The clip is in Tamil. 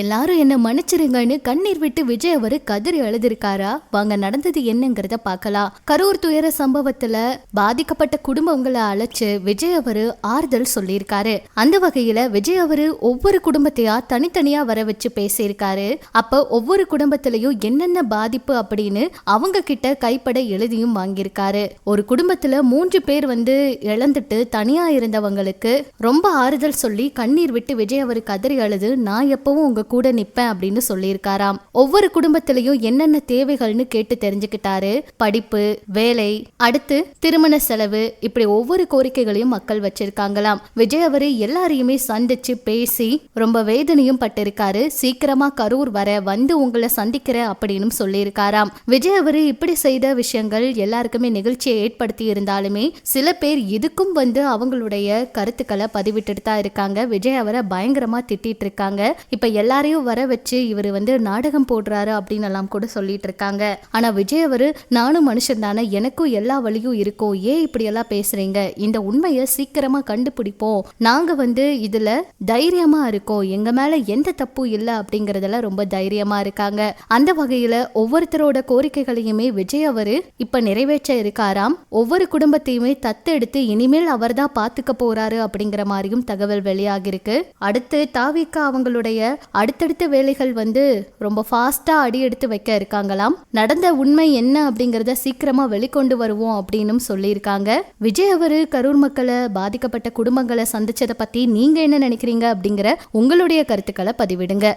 எல்லாரும் என்ன மன்னிச்சிருங்கன்னு கண்ணீர் விட்டு விஜய் அவரு கதறி எழுதிருக்காரா வாங்க நடந்தது என்னங்கிறத பார்க்கலாம். கரூர் துயர சம்பவத்துல பாதிக்கப்பட்ட குடும்பங்களை அழைச்சு விஜய் அவரு ஆறுதல் சொல்லியிருக்காரு. அந்த வகையில விஜய் அவரு ஒவ்வொரு குடும்பத்தையா தனித்தனியா வர வச்சு பேசியிருக்காரு. அப்ப ஒவ்வொரு குடும்பத்திலையும் என்னென்ன பாதிப்பு அப்படின்னு அவங்க கிட்ட கைப்பட எழுதியும் வாங்கியிருக்காரு. ஒரு குடும்பத்துல மூன்று பேர் வந்து இழந்துட்டு தனியா இருந்தவங்களுக்கு ரொம்ப ஆறுதல் சொல்லி கண்ணீர் விட்டு விஜய் அவரு கதறி அழுது நான் எப்பவும் உங்க கூட நிப்பேன் அப்படின்னு சொல்லியிருக்காராம். ஒவ்வொரு குடும்பத்திலையும் என்னென்ன தேவைகள்னு கேட்டு தெரிஞ்சுக்கிட்டாரு. படிப்பு வேலை அடுத்து திருமண செலவு இப்படி ஒவ்வொரு கோரிக்கைகளையும் மக்கள் வச்சிருக்காங்களாம். விஜய் அவரு எல்லாரையுமே சந்திச்சு பேசி ரொம்ப வேதனையும் பட்டிருக்காரு. சீக்கிரமா கரூர் வர வந்து உங்களை சந்திக்கிற அப்படின்னு சொல்லியிருக்காராம். விஜய் அவரு இப்படி செய்த விஷயங்கள் எல்லாருக்குமே நிகழ்ச்சியை ஏற்படுத்தி இருந்தாலுமே சில பேர் இதுக்கும் வந்து அவங்களுடைய கருத்துக்களை பதிவிட்டுட்டு தான் இருக்காங்க. விஜய் அவரை பயங்கரமா திட்டிட்டு இருக்காங்க. இப்ப எல்லா எல்லாரையும் வர வச்சு இவர் வந்து நாடகம் போடுறாரு அப்படின்னு எல்லாம் கூட சொல்லிட்டு இருக்காங்க. ஆனா விஜய் அவரு நானும் மனுஷன் தானே எனக்கும் எல்லா வழியும் இருக்கும். ஏன் இப்படி எல்லாம் பேசுறீங்க? இந்த உண்மையை சீக்கிரமா கண்டுபிடிப்போம். நாங்க வந்து இதுல தைரியமா இருக்கோம். எங்க மேல எந்த தப்பும் இல்லை அப்படிங்கறதுல ரொம்ப தைரியமா இருக்காங்க. அந்த வகையில ஒவ்வொருத்தரோட கோரிக்கைகளையுமே விஜய் அவரு இப்ப நிறைவேற்ற இருக்காராம். ஒவ்வொரு குடும்பத்தையுமே தத்தெடுத்து இனிமேல் அவர் தான் பாத்துக்க போறாரு அப்படிங்கிற மாதிரியும் தகவல் வெளியாகிருக்கு அடுத்து தாவிக்கா அவங்களுடைய அடுத்தடுத்த வேலைகள் வந்து ரொம்ப ஃபாஸ்ட்டாக அடி எடுத்து வைக்க இருக்காங்களாம். நடந்த உண்மை என்ன அப்படிங்கிறத சீக்கிரமாக வெளிக்கொண்டு வருவோம் அப்படின்னும் சொல்லியிருக்காங்க. விஜய் அவரு கரூர் மக்களை பாதிக்கப்பட்ட குடும்பங்களை சந்திச்சதை பற்றி நீங்கள் என்ன நினைக்கிறீங்க அப்படிங்கிற உங்களுடைய கருத்துக்களை பதிவிடுங்க.